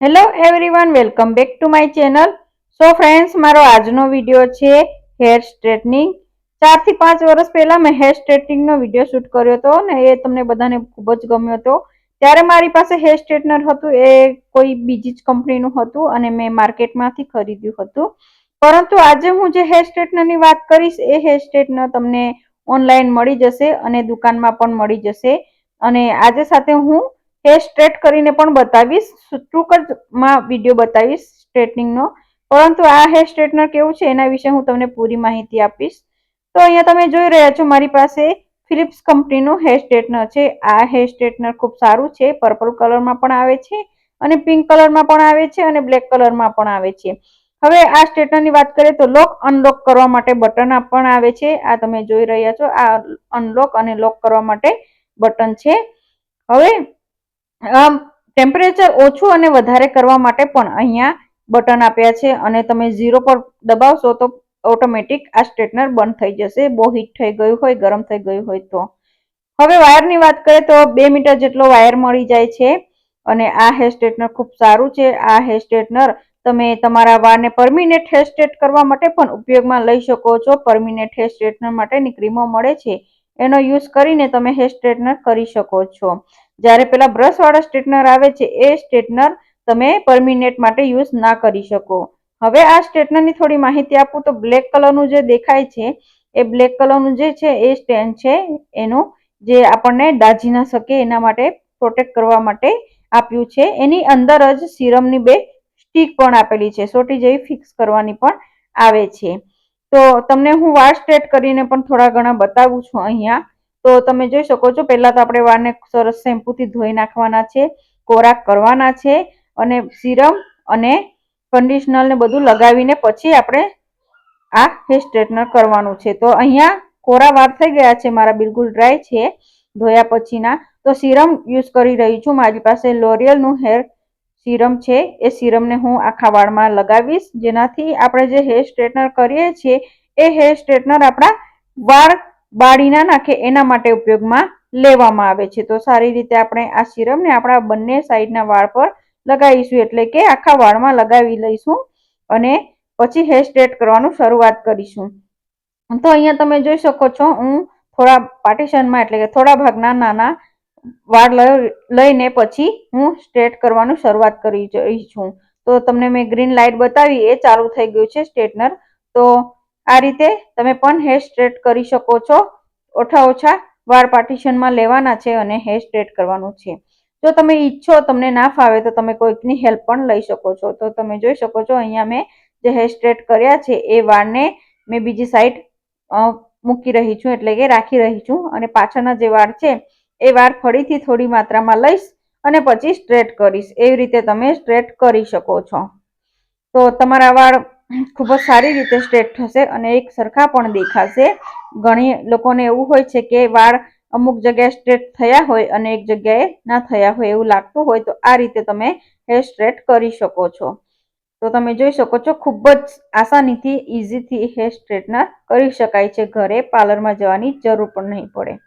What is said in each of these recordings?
Hello everyone welcome back to my channel so friends મારો આજનો video છે hair straightening ચારથી પાંચ વર્ષ પહેલાં મેં હેર સ્ટ્રેટનિંગનો વીડિયો શૂટ કર્યો હતો ને એ તમને બધાને ખૂબ જ ગમ્યો હતો. ત્યારે મારી પાસે હેર સ્ટ્રેટનર હતું, એ કોઈ બીજી જ કંપનીનું હતું અને મેં માર્કેટમાંથી ખરીદ્યું હતું. પરંતુ આજે હું જે હેર સ્ટ્રેટનરની વાત કરીશ, એ હેર સ્ટ્રેટનર તમને ઓનલાઈન મળી જશે અને દુકાનમાં પણ મળી જશે. અને આજે સાથે હું હેર સ્ટ્રેટ કરીને પણ બતાવીશ. ટૂંક જ માં વીડિયો બતાવીશ સ્ટ્રેટનિંગનો. પરંતુ આ હેર સ્ટ્રેટનર કેવું છે એના વિશે હું તમને પૂરી માહિતી આપીશ. તો અહીંયા તમે જોઈ રહ્યા છો મારી પાસે ફિલિપ્સ કંપનીનું હેર સ્ટ્રેટનર છે. આ હેર સ્ટ્રેટનર ખૂબ સારું છે. પર્પલ કલરમાં પણ આવે છે અને પિંક કલરમાં પણ આવે છે અને બ્લેક કલરમાં પણ આવે છે. હવે આ સ્ટ્રેટનરની વાત કરીએ તો લોક અનલોક કરવા માટે બટન પણ આવે છે. આ તમે જોઈ રહ્યા છો આ અનલોક અને લોક કરવા માટે બટન છે. હવે ટેમ્પરેચર ઓછું અને વધારે કરવા માટે પણ અહીંયા બટન આપ્યા છે અને તમે ઝીરો પર દબાવશો તો ઓટોમેટિક આ સ્ટ્રેટનર બંધ થઈ જશે. બહુ હીટ થઈ ગયું હોય, ગરમ થઈ ગયું હોય તો. હવે વાયરની વાત કરીએ તો બે મીટર જેટલો વાયર મળી જાય છે અને આ હેર સ્ટ્રેટનર ખૂબ સારું છે. આ હેર સ્ટ્રેટનર તમે તમારા વાળને પરમિનેન્ટ હેર સ્ટ્રેટ કરવા માટે પણ ઉપયોગમાં લઈ શકો છો. પરમિનેન્ટ હેર સ્ટ્રેટનર માટેની ક્રીમો મળે છે. એનો યુઝ કરીને તમે હેર સ્ટ્રેટનર કરી શકો છો. જ્યારે પેલા બ્રશવાળા સ્ટ્રેટનર આવે છે, એ સ્ટ્રેટનર તમે પરમિનેટ માટે યુઝ ના કરી શકો. હવે આ સ્ટ્રેટનરની થોડી માહિતી આપું તો બ્લેક કલરનું જે દેખાય છે, એ બ્લેક કલરનું જે છે, એ સ્ટેન્ડ છે, એનું જે આપણને દાજી ના શકે એના માટે પ્રોટેક્ટ કરવા માટે આપ્યું છે. એની અંદર જ સિરમની બે સ્ટીક પણ આપેલી છે, સોટી જેવી ફિક્સ કરવાની પણ આવે છે. તો તમને હું વાળ સ્ટ્રેટ કરીને પણ થોડા ઘણા બતાવું છું અહીંયા. તો તમે જોઈ શકો છો, પહેલાં તો આપણે વાળને સરસ શેમ્પુથી ધોઈ નાખવાના છે કોરા કરવાના છે અને સિરમ અને કન્ડિશનર ને બધું લગાવીને પછી આપણે આ હેર સ્ટ્રેટનર કરવાનું છે. તો અહીંયા કોરા વાળ થઈ ગયા છે, મારા બિલકુલ ડ્રાય છે ધોયા પછીના. તો સિરમ યુઝ કરી રહી છું, મારી પાસે લોરિયલનું હેર સિરમ છે, એ સિરમને હું આખા વાળમાં લગાવીશ. જેનાથી આપણે જે હેર સ્ટ્રેટનર કરીએ છીએ, એ હેર સ્ટ્રેટનર આપણા વાળ બાળી ના નાખે એના માટે ઉપયોગમાં લેવામાં આવે છે. તો સારી રીતે આપણે આ સિરમને આપણા બંને સાઈડના વાળ પર લગાવીશું. એટલે કે આખા વાળમાં લગાવી લઈશું અને પછી હેર સ્ટ્રેટ કરવાનું શરૂઆત કરીશું. તો અહીંયા તમે જોઈ શકો છો, હું થોડા પાર્ટીશનમાં એટલે કે થોડા ભાગના નાના વાળ લઈને પછી હું સ્ટ્રેટ કરવાનું શરૂઆત કરી છું. તો તમને મેં ગ્રીન લાઇટ બતાવી, એ ચાલુ થઈ ગયું છે સ્ટ્રેટનર તો આ રીતે તમે પણ હેર સ્ટ્રેટ કરી શકો છો. ઓછા ઓછા વાળ પાર્ટીશનમાં લેવાના છે અને હેર સ્ટ્રેટ કરવાનું છે. જો તમે ઈચ્છો તમને ના ફાવે તો તમે કોઈકની હેલ્પ પણ લઈ શકો છો. તો તમે જોઈ શકો છો અહીંયા મેં જે હેર સ્ટ્રેટ કર્યા છે એ વાળને મેં બીજી સાઈડ મૂકી રહી છું એટલે કે રાખી રહી છું અને પાછળના જે વાળ છે એ વાળ ફરીથી થોડી માત્રામાં લઈશ અને પછી સ્ટ્રેટ કરીશ. એવી રીતે તમે સ્ટ્રેટ કરી શકો છો. તો તમારા વાળ ખૂબ જ સારી રીતે સ્ટ્રેટ થશે અને એક સરખા પણ દેખાશે. ઘણી લોકોને એવું હોય છે કે વાળ અમુક જગ્યાએ સ્ટ્રેટ થયા હોય અને એક જગ્યાએ ના થયા હોય એવું લાગતું હોય તો આ રીતે તમે હેર સ્ટ્રેટ કરી શકો છો. તો તમે જોઈ શકો છો ખૂબ જ આસાનીથી ઇઝીથી હેર સ્ટ્રેટનર કરી શકાય છે. ઘરે પાર્લરમાં જવાની જરૂર પણ નહીં પડે.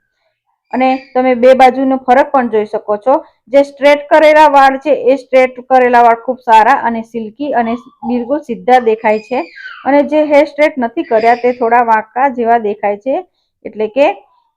અને તમે બે બાજુનો ફરક પણ જોઈ શકો છો. જે સ્ટ્રેટ કરેલા વાળ છે, એ સ્ટ્રેટ કરેલા વાળ ખૂબ સારા અને સિલ્કી અને બિલકુલ સીધા દેખાય છે. અને જે હેર સ્ટ્રેટ નથી કર્યા, તે થોડા વાંકા જેવા દેખાય છે, એટલે કે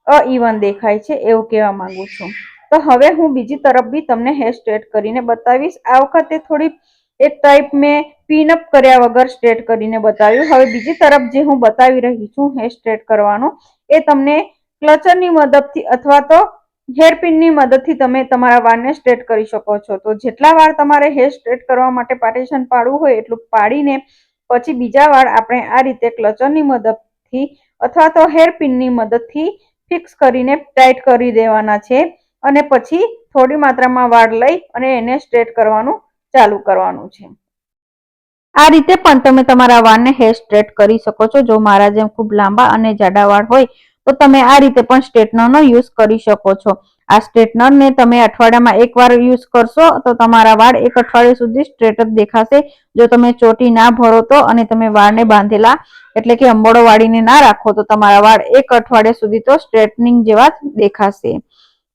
અઇવન દેખાય છે, એવું કહેવા માંગુ છું. તો હવે હું બીજી તરફ બી તમને હેર સ્ટ્રેટ કરીને બતાવીશ. આ વખતે થોડી એક ટાઈપ મેં પિનઅપ કર્યા વગર સ્ટ્રેટ કરીને બતાવ્યું. હવે બીજી તરફ જે હું બતાવી રહી છું, હેર સ્ટ્રેટ કરવાનું, એ તમને ક્લચરની મદદથી અથવા તો હેરપિનની મદદથી તમે તમારા વાળને સ્ટ્રેટ કરી શકો છો. તો જેટલા વાળ તમારે હેર સ્ટ્રેટ કરવા માટે પાર્ટીશન પાડવું હોય એટલું પાડીને પછી બીજા વાળ આપણે આ રીતે ક્લચરની મદદથી અથવા તો હેરપિનની મદદથી ફિક્સ કરીને ટાઈટ કરી દેવાના છે અને પછી થોડી માત્રામાં વાળ લઈ અને એને સ્ટ્રેટ કરવાનું ચાલુ કરવાનું છે. આ રીતે પણ તમે તમારા વાળને હેર સ્ટ્રેટ કરી શકો છો. જો મારા જેમ ખૂબ લાંબા અને જાડા વાળ હોય તો તમે આ રીતે પણ સ્ટ્રેટનરનો યુઝ કરી શકો છો. આ સ્ટ્રેટનરને તમે અઠવાડિયામાં એકવાર યુઝ કરશો, તો તમારા વાળ એક અઠવાડિયા સુધી સ્ટ્રેટ જ દેખાશે. જો તમે ચોટી ના ભરો તો અને તમે વાળને બાંધેલા, એટલે કે અંબોડો વાળીને ના રાખો, તો તમારા વાળ એક અઠવાડિયા સુધી તો સ્ટ્રેટનિંગ જેવા દેખાશે.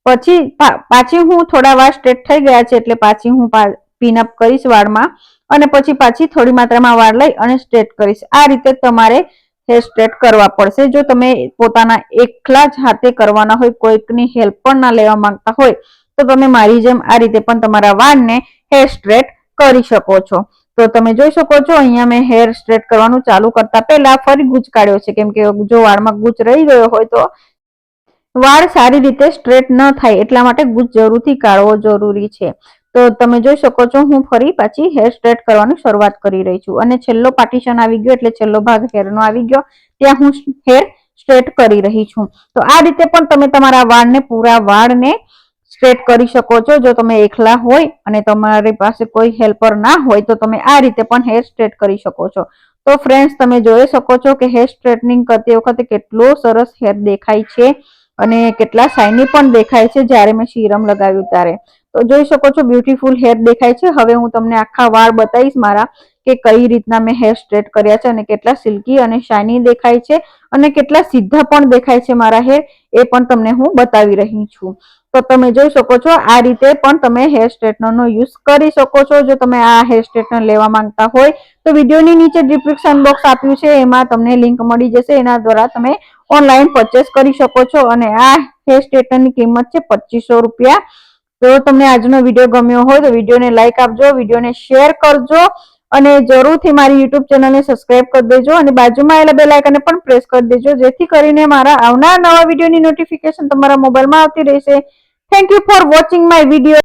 પછી પાછી હું થોડા વાર સ્ટ્રેટ થઈ ગયા છે, એટલે પાછી હું પિનઅપ કરીશ વાળમાં. અને પછી પાછી થોડી માત્રામાં વાળ લઈ અને સ્ટ્રેટ કરીશ. આ રીતે તમારે હેર સ્ટ્રેટ કરવા પડશે. જો તમે પોતાના એકલા જ હાથે કરવાના હોય, કોઈકની હેલ્પ પણ ના લેવા માંગતા હોય, તો તમે મારી જેમ આ રીતે પણ તમારા વાળને હેર સ્ટ્રેટ કરી શકો છો. તો તમે જોઈ શકો છો, અહીંયા મેં હેર સ્ટ્રેટ કરવાનું ચાલુ કરતા પહેલા ફરી ગૂંચ કાઢ્યો છે. કેમ કે જો વાળમાં ગૂંચ રહી ગયો હોય તો વાળ સારી રીતે સ્ટ્રેટ ન થાય, એટલા માટે ગૂંચ જરૂરથી કાઢવો જરૂરી છે. તો તમે જોઈ શકો છો, હું ફરી પાછી હેર સ્ટ્રેટ કરવાની શરૂઆત કરી રહી છું. અને છેલ્લો પાર્ટીશન આવી ગયો એટલે છેલ્લો ભાગ હેરનો આવી ગયો. ત્યાં હું હેર સ્ટ્રેટ કરી રહી છું. તો આ રીતે પણ તમે તમારા વાળને, પૂરા વાળને સ્ટ્રેટ કરી શકો છો. જો તમે એકલા હોય અને તમારી પાસે કોઈ હેલ્પર ના હોય, તો તમે આ રીતે પણ હેર સ્ટ્રેટ કરી શકો છો. તો ફ્રેન્ડ્સ તમે જોઈ શકો છો કે હેર સ્ટ્રેટનિંગ કરતી વખતે કેટલો સરસ હેર દેખાય છે અને કેટલા શાઇની પણ દેખાય છે જ્યારે મેં સીરમ લગાવ્યું ત્યારે. તો જોઈ શકો છો બ્યુટીફુલ હેર દેખાય છે. હવે હું તમને આખા વાળ બતાવીશ મારા કે કઈ રીતના મેં હેર સ્ટ્રેટ કર્યા છે અને કેટલા સિલ્કી અને શાઇની દેખાય છે અને કેટલા સીધા પણ દેખાય છે મારા હેર એ પણ તમને હું બતાવી રહી છું. તો તમે જોઈ શકો છો, આ રીતે પણ તમે હેર સ્ટ્રેટનરનો યુઝ કરી શકો છો. જો તમે આ હેર સ્ટ્રેટનર લેવા માંગતા હોય, તો વિડીયોની નીચે ડિસ્ક્રિપ્શન બોક્સ આપ્યું છે. એમાં તમને લિંક મળી જશે. એના દ્વારા તમે ઓનલાઈન પરચેસ કરી શકો છો. અને આ હેર સ્ટ્રેટનરની કિંમત છે પચીસો રૂપિયા. તો તમને આજનો વીડિયો ગમ્યો હોય તો વિડીયોને લાઈક આપજો, વિડીયોને શેર કરજો અને જરૂરથી મારી યુટ્યુબ ચેનલને સબસ્ક્રાઇબ કરી દેજો અને બાજુમાં આવેલા બે લાઇકને પણ પ્રેસ કરી દેજો, જેથી કરીને મારા આવનાર નવા વિડીયોની નોટિફિકેશન તમારા મોબાઈલમાં આવતી રહેશે. Thank you for watching my video